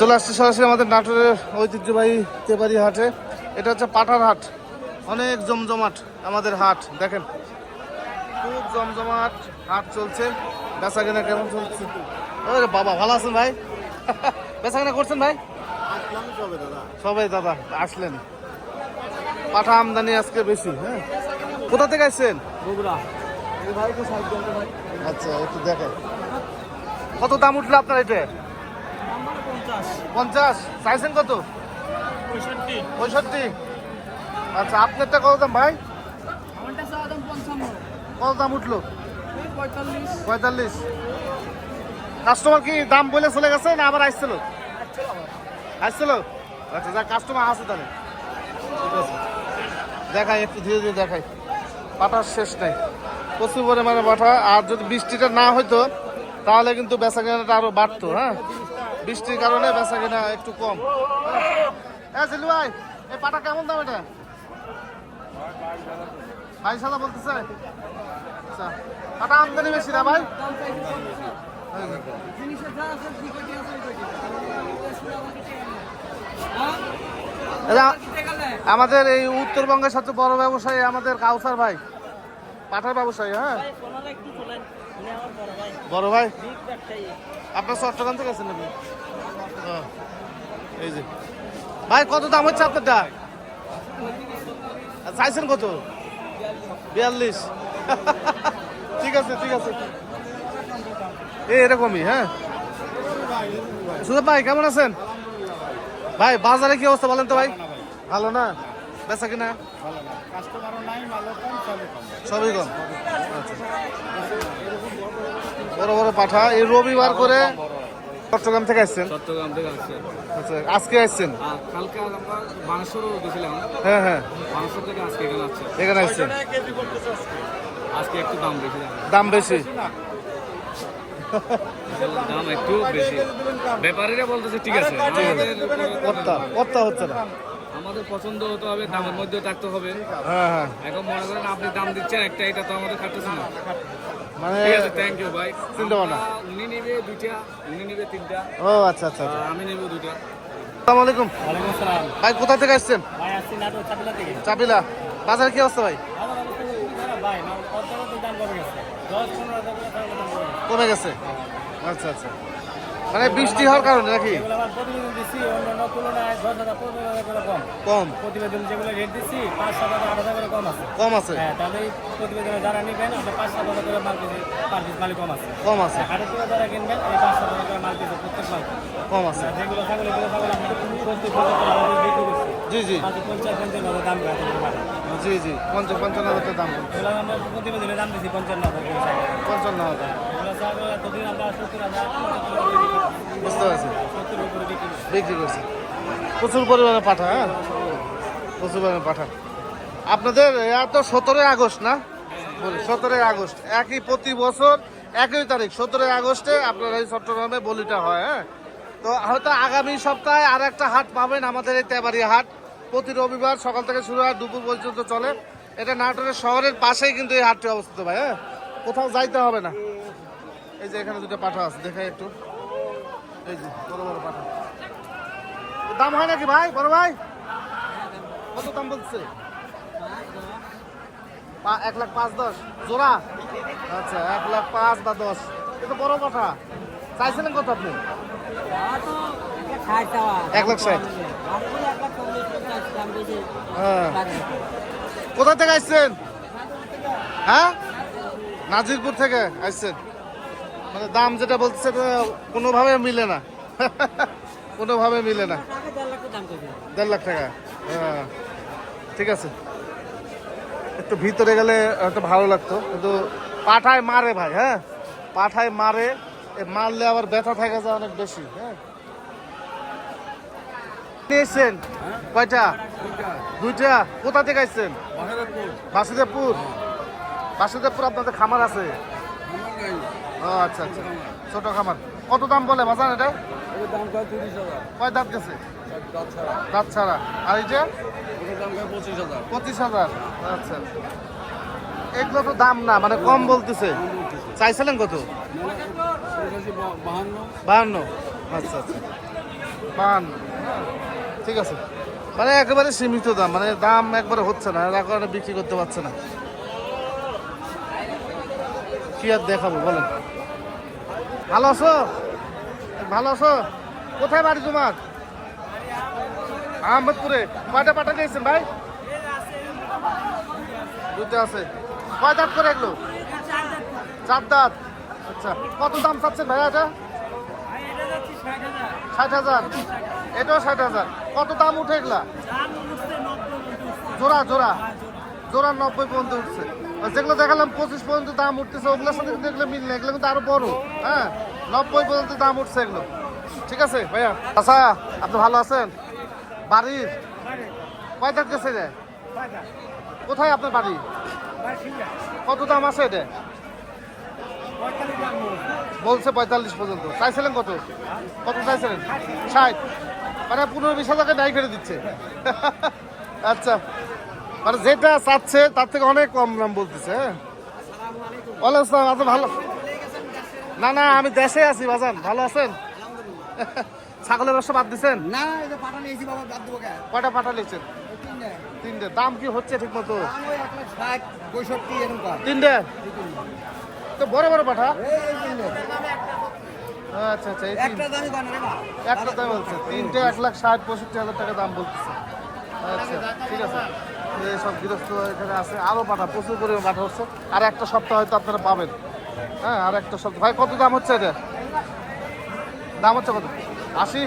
চলে আসছে সরাসরি আমাদের নাটোরের ঐতিহ্যবাহী তেবারি হাটে। এটা হচ্ছে পাঠার হাট। অনেক জমজমাট আমাদের হাট দেখেন। খুব জমজমাট হাট চলছে। বেচা কেনা কেমন চলছে? ওরে বাবা ভালো আছেন ভাই? বেচা কেনা করছেন ভাই? সবাই দাদা আসলেন। পাঠা আমদানি আজকে বেশি হ্যাঁ? কোথা থেকে আসছেন? আচ্ছা একটু দেখেন। কত দাম উঠল আপনার এটা? পঞ্চাশ। চাইছেন কত? পঁয়ষট্টি। আচ্ছা আপনারটা কত দাম ভাই? কত দাম উঠল? পঁয়তাল্লিশ। কাস্টমার কি দাম বলে চলে গেছে না আবার আসছিল? আসছিল? আচ্ছা যা কাস্টমার আছে তাহলে। দেখাই একটু ধীরে ধীরে দেখাই। পাঠার শেষ নাই। প্রচুর পরিমাণে পাঠা আর যদি বৃষ্টিটা না হইতো তাহলে কিন্তু বেচা কেনাটা আরও বাড়তো হ্যাঁ? বৃষ্টির কারণে বেচা কিনা একটু কম। হ্যাঁ জিলু ভাই, এই পাটা কেমন দাম এটা? বাইশ হাজার বলতেছে। আচ্ছা পাটা আমদানি বেশি না ভাই? আমাদের এই উত্তরবঙ্গের সবচেয়ে বড় ব্যবসায়ী আমাদের কাউসার ভাই। পাঠার ব্যবসায়ী হ্যাঁ? বড় ভাই। আপনার চট্টগ্রাম থেকে আছেন হ্যাঁ। এই যে। ভাই কত দাম হচ্ছে আপনারটা? চাইছেন কত? বিয়াল্লিশ। ঠিক আছে ঠিক আছে। এই এরকমই হ্যাঁ? সুদীপ ভাই কেমন আছেন? ভাই বাজারে কি অবস্থা বলেন তো ভাই? ভালো না? বেচা কিনা? সবই কম। বড় বড় পাঠা। এই রবিবার করে চট্টগ্রাম থেকে আসছেন? চট্টগ্রাম থেকে আসছে আচ্ছা আজকে আসছেন? কালকে আমরা গেছিলাম। হ্যাঁ হ্যাঁ। বানেশ্বর থেকে আজকে এখানে আসছে। এখানে আসছেন? আজকে একটু দাম বেশি দাম। বেশি? দাম একটু বেশি। ব্যাপারীরা বলতেছে ঠিক আছে। কর্তা কর্তা হচ্ছে না? আমাদের পছন্দ হতে হবে দামের মধ্যে থাকতে হবে। হ্যাঁ হ্যাঁ। এখন মনে করেন আপনি দাম দিচ্ছেন একটা এটা তো আমাদের খাটতেছে না। মানে ঠিক আছে থ্যাংক ইউ ভাই চিন্তা ভাবনা। উনি নেবে দুইটা উনি নেবে তিনটা। ও আচ্ছা আচ্ছা আচ্ছা। আমি নেব দুইটা। আসসালামু আলাইকুম। ওয়ালাইকুম আসসালাম। ভাই কোথা থেকে আসছেন? ভাই আসছি নাটোর চাপিলা থেকে। চাপিলা। বাজার কি অবস্থা ভাই? আমার অবস্থা খুবই খারাপ ভাই না কত দাম কমে গেছে। দশ পনেরো হাজার টাকা দাম কমে গেছে। কমে গেছে। আচ্ছা আচ্ছা। মানে বৃষ্টি হওয়ার কারণে নাকি? এগুলো আমার প্রতিবেদন দিচ্ছি অন্যান্য তুলনায় দশ হাজার পনেরো হাজার করে কম। কম। প্রতিবেদন যেগুলো রেট পাঁচ সাত হাজার আট হাজার করে কম আছে। কম আছে? হ্যাঁ তাহলে এই প্রতিবেদনে যারা নেবেন আপনার পাঁচ সাত হাজার করে মাল পিছে পার পিস মালিক কম আছে। কম আছে। হাটের থেকে যারা কিনবেন এই পাঁচ সাত হাজার করে মাল পিছে প্রত্যেক মাল। কম আছে। যেগুলো ছাগল এগুলো ছাগল আপনার পঁচিশ পঁচাত্তর বিক্রি করছি। জি জি। পাঁচ পঞ্চাশ হাজার দাম জি জি। পঞ্চাশ পঞ্চান্ন হাজার দাম। প্রতিবেদনে দাম দিচ্ছি পঞ্চান্ন হাজার পঞ্চান্ন হাজার। বুঝতে। প্রচুর পরিমাণে পাঠা হ্যাঁ? প্রচুর পরিমাণে পাঠা। আপনাদের এত সতেরোই আগস্ট, না? সতেরোই আগস্ট। একই প্রতি বছর, একই তারিখ, সতেরোই আগস্টে আপনার এই চট্টগ্রামে বলিটা হয় হ্যাঁ? তো হয়তো আগামী সপ্তাহে আর একটা হাট পাবেন, আমাদের এই তেবাড়ি হাট। প্রতি রবিবার সকাল থেকে শুরু হয়, দুপুর পর্যন্ত চলে। এটা নাটোরের শহরের পাশেই কিন্তু এই হাটটি অবস্থিত, ভাই হ্যাঁ? কোথাও যাইতে হবে না। এই যে এখানে দুটো পাঠা আছে, দেখাই একটু। এই যে, বড় বড় পাঠা। দাম হয় নাকি ভাই, বড় ভাই? কত দাম বলছে? এক লাখ পাঁচ দশ। জোড়া? আচ্ছা এক লাখ পাঁচ বা দশ। এটা বড় কথা চাইছিলেন কত আপনি? এক লাখ ষাট। হ্যাঁ। কোথা থেকে আসছেন? হ্যাঁ? নাজিরপুর থেকে আসছেন। মানে দাম যেটা বলছে কোনোভাবে মিলে না। কোনোভাবে মিলে না। দেড় লাখ টাকা। হ্যাঁ। ঠিক আছে। একটু ভিতরে গেলে একটু ভালো লাগতো। কিন্তু পাঠায় মারে ভাই হ্যাঁ? পাঠায় মারে এ মারলে আবার ব্যথা থাকা যায় অনেক বেশি হ্যাঁ? নিয়েছেন? কয়টা? দুইটা? কোথা থেকে আসছেন বাসুদেবপুর। বাসুদেবপুর। আপনাদের খামার আছে? আচ্ছা আচ্ছা। ছোট খামার। কত দাম বলে বাজার এটা? কয়? দাঁত গেছে? দাঁত ছাড়া। আর এই যে? পঁচিশ হাজার। আচ্ছা। এগুলো তো দাম না মানে কম বলতেছে। চাইছিলেন কত? বাহান্ন। আচ্ছা আচ্ছা। পান ঠিক আছে। মানে একেবারে সীমিত দাম মানে দাম একবারে হচ্ছে না এর কারণে বিক্রি করতে পারছে না। কি আর দেখাবো, বলেন। ভালো আছো? ভালো আছো? কোথায় বাড়ি তোমার? আহমদপুরে। কয়টা পাঠা নিয়েছেন ভাই? দুটো আছে। কয় দাঁত করে এগুলো? চার দাঁত। আচ্ছা কত দাম চাচ্ছেন ভাই এটা? ষাট হাজার। এটাও ষাট হাজার। কত দাম উঠে এগুলা? জোড়া জোড়া। জোড়া নব্বই পর্যন্ত উঠছে। যেগুলো দেখালাম পঁচিশ পর্যন্ত দাম উঠতেছে, ওগুলোর সাথে কিন্তু এগুলো মিল না এগুলো কিন্তু আরও বড়। হ্যাঁ নব্বই পর্যন্ত দাম উঠছে এগুলো। ঠিক আছে, ভাইয়া? আচ্ছা আপনি ভালো আছেন? বাড়ির? কয় গেছে রে? কোথায় আপনার বাড়ি? কত দাম আছে এটা? বলছে পঁয়তাল্লিশ পর্যন্ত। চাইছিলেন কত? কত চাইছিলেন? ষাট। মানে পনেরো বিশ হাজার টাকা করে দিচ্ছে। আচ্ছা। মানে যেটা চাচ্ছে তার থেকে অনেক কম দাম বলতেছে হ্যাঁ? ওয়ালাইকুম আচ্ছা ভালো। না না আমি দেশে আছি বাজান ভালো আছেন? ছাগলের ব্যবসা বাদ দিচ্ছেন না এই যে পাঠানি এসি বাবা বাদ দেবো কে? কয়টা পাঠা লিখছেন তিনটে। দাম কি হচ্ছে ঠিক মতো তিনটে? তো বড় বড় পাঠা? আচ্ছা আচ্ছা। একটা দাম বলছে। তিনটে এক লাখ ষাট পঁয়ষট্টি হাজার টাকা দাম বলতেছে। আচ্ছা ঠিক আছে। এই সব গৃহস্থ এখানে আছে আরও পাঠা প্রচুর পরিমাণ পাঠা হচ্ছে। আর একটা সপ্তাহ হয়তো আপনারা পাবেন। হ্যাঁ আর একটা সপ্তাহ। ভাই, কত দাম হচ্ছে এটা? দাম হচ্ছে কত? আশি?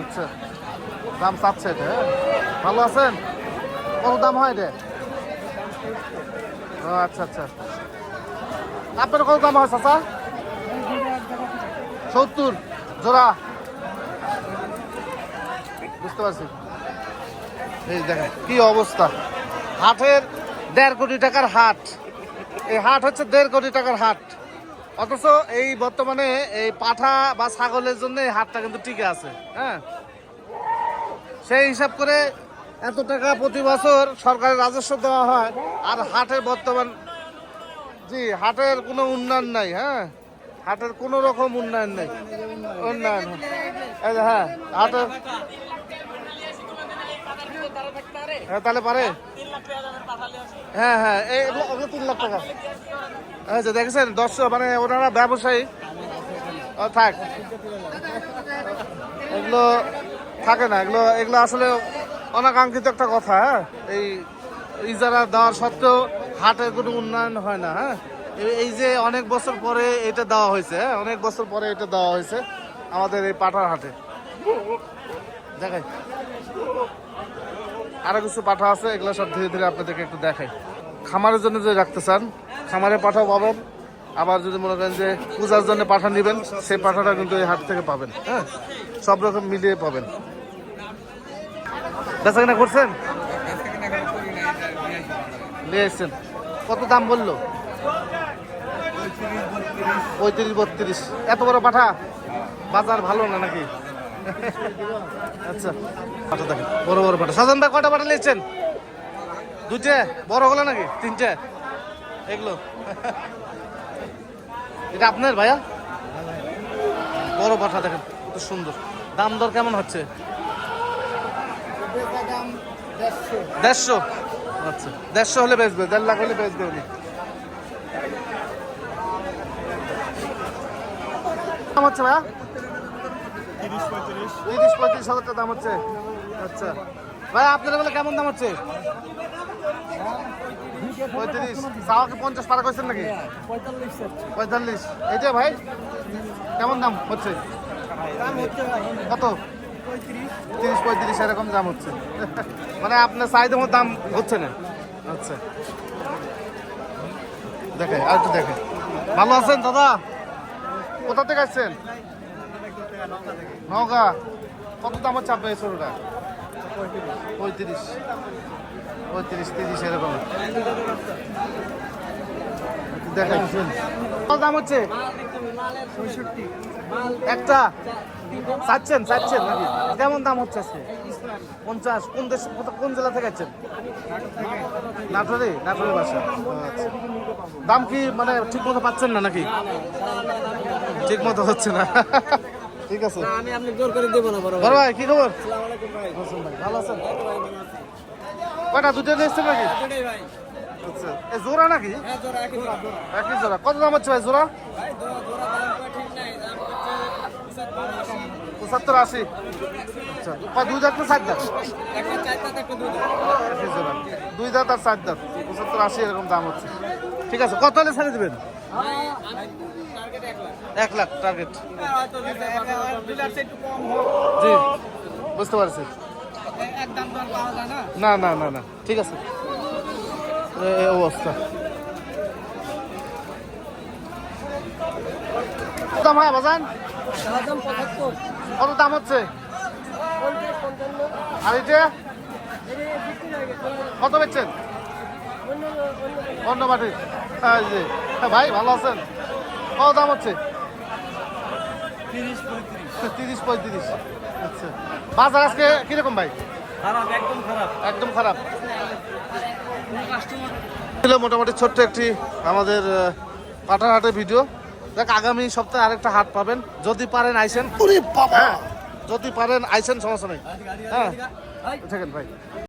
আচ্ছা। দাম চাচ্ছে এটা হ্যাঁ। ভালো আছেন? কত দাম হয় এটা? ও আচ্ছা আচ্ছা। আপনার কত দাম হয়, চাচা? সত্তর। জোড়া। বুঝতে পারছি। এই কি অবস্থা? হাটের দেড় কোটি টাকার হাট। এই হাট হচ্ছে দেড় কোটি টাকার হাট। অথচ এই বর্তমানে এই পাঠা বা ছাগলের জন্য এই হাটটা কিন্তু টিকে আছে হ্যাঁ? সেই হিসাব করে এত টাকা প্রতি বছর সরকারের রাজস্ব দেওয়া হয়, আর হাটের বর্তমান, জি, হাটের কোনো উন্নয়ন নাই হ্যাঁ? হাটের কোনো রকম উন্নয়ন নেই। উন্নয়ন। হ্যাঁ হাটের হ্যাঁ তাহলে পারে। হ্যাঁ হ্যাঁ এই ওগুলো তিন লাখ টাকা। আচ্ছা দেখেছেন দশ মানে ওনারা ব্যবসায়ী। থাক। এগুলো থাকে না এগুলো এগুলো আসলে অনাকাঙ্ক্ষিত একটা কথা হ্যাঁ? এই ইজারা দেওয়ার সত্ত্বেও হাটের কোনো উন্নয়ন হয় না হ্যাঁ? এই- যে অনেক বছর পরে এটা দেওয়া হয়েছে হ্যাঁ? অনেক বছর পরে এটা দেওয়া হয়েছে আমাদের এই পাঠার হাটে। দেখাই। আরও কিছু পাঠা আছে, এগুলো সব ধীরে ধীরে আপনাদেরকে একটু দেখাই। খামারের জন্য যদি রাখতে চান, খামারে পাঠাও পাবেন, আবার যদি মনে করেন যে পূজার জন্য পাঠা নেবেন, সেই পাঠাটা কিন্তু এই হাট থেকে পাবেন হ্যাঁ? সব রকম মিলিয়ে পাবেন। বেচা কিনা করছেন? নিয়ে এসছেন। কত দাম বলল? পঁয়ত্রিশ, বত্রিশ। এত বড় পাঠা? বাজার ভালো না নাকি? আচ্ছা পাঠা দেখেন, বড় বড় পাঠা। সাজান ভাই কটা পাঠা নিয়েছেন দুইটে? বড় হলো নাকি? তিনটে? এগুলো? এটা আপনার ভাইয়া? বড় পাঠা দেখেন, কত সুন্দর। দাম দর কেমন হচ্ছে? দেড়শো। আচ্ছা দেড়শো হলে বেচবে, দেড় লাখ হলে বেচবে উনি। হচ্ছে ভাইয়া? তিরিশ পঁয়ত্রিশ। হাজার টাকা দাম হচ্ছে। আচ্ছা। ভাই আপনার বলে কেমন দাম হচ্ছে? পঁয়ত্রিশ। পঞ্চাশ পারা করছেন নাকি? পঁয়তাল্লিশ। ভাই কেমন দাম হচ্ছে? দাম হচ্ছে ভাই, কত? তিরিশ পঁয়ত্রিশ এরকম দাম হচ্ছে। মানে আপনার চাহিদা মতো দাম হচ্ছে না। আচ্ছা। দেখে আর একটু দেখে। ভালো আছেন দাদা? কোথা থেকে আসছেন? নওগা। কত দাম হচ্ছে আপনার এই ছোটটা পঁয়ত্রিশ। পঁয়ত্রিশ, তিরিশ, এরকম। দেখাই। কত দাম হচ্ছে? একটা। চাচ্ছেন চাচ্ছেন নাকি? কেমন দাম হচ্ছে আজকে? পঞ্চাশ, কোন দেশ, কোন জেলা থেকে আছেন নাটোরে, নাটোরের বাসা। আচ্ছা। দাম কি মানে ঠিক মতো পাচ্ছেন না নাকি? ঠিক মতো হচ্ছে না। ঠিক আছে? না আমি আপনি জোর করে দেবো না বড় ভাই। কি খবর? আসসালামু আলাইকুম ভাই। হোসেন ভাই ভালো আছেন। কয়টা দুটো নিয়েছেন নাকি? দুটোই ভাই। আচ্ছা এ জোড়া নাকি? হ্যাঁ জোড়া একই জোড়া। একই জোড়া। কত দাম হচ্ছে ভাই জোড়া? ভাই জোড়া জোড়া দাম ঠিক নাই। দাম হচ্ছে পঁচাত্তর আশি। আচ্ছা কয় দুই দাঁত না চার দাঁত? একটা চার দাঁত একটা দুই দাঁত। একই দুই দাঁত আর চার দাঁত। পঁচাত্তর আশি এরকম দাম হচ্ছে। ঠিক আছে কত হলে ছেড়ে দেবেন? আমি এক লাখ টার্গেট জি, বুঝতে পারছি। না না না না, ঠিক আছে। দাম কত দাম হচ্ছে? আর কত বেচছেন? অন্য ভাই, ভালো আছেন? কত দাম হচ্ছে? তিরিশ পঁয়ত্রিশ। আচ্ছা। বাজার আজকে কীরকম ভাই? খারাপ একদম খারাপ। একদম খারাপ। ছিল মোটামুটি ছোট্ট একটি আমাদের পাঠার হাটের ভিডিও। দেখ আগামী সপ্তাহে আরেকটা হাট পাবেন। যদি পারেন আইসেন। হ্যাঁ, যদি পারেন আইসেন সমস্যা নেই। হ্যাঁ। থাকেন ভাই।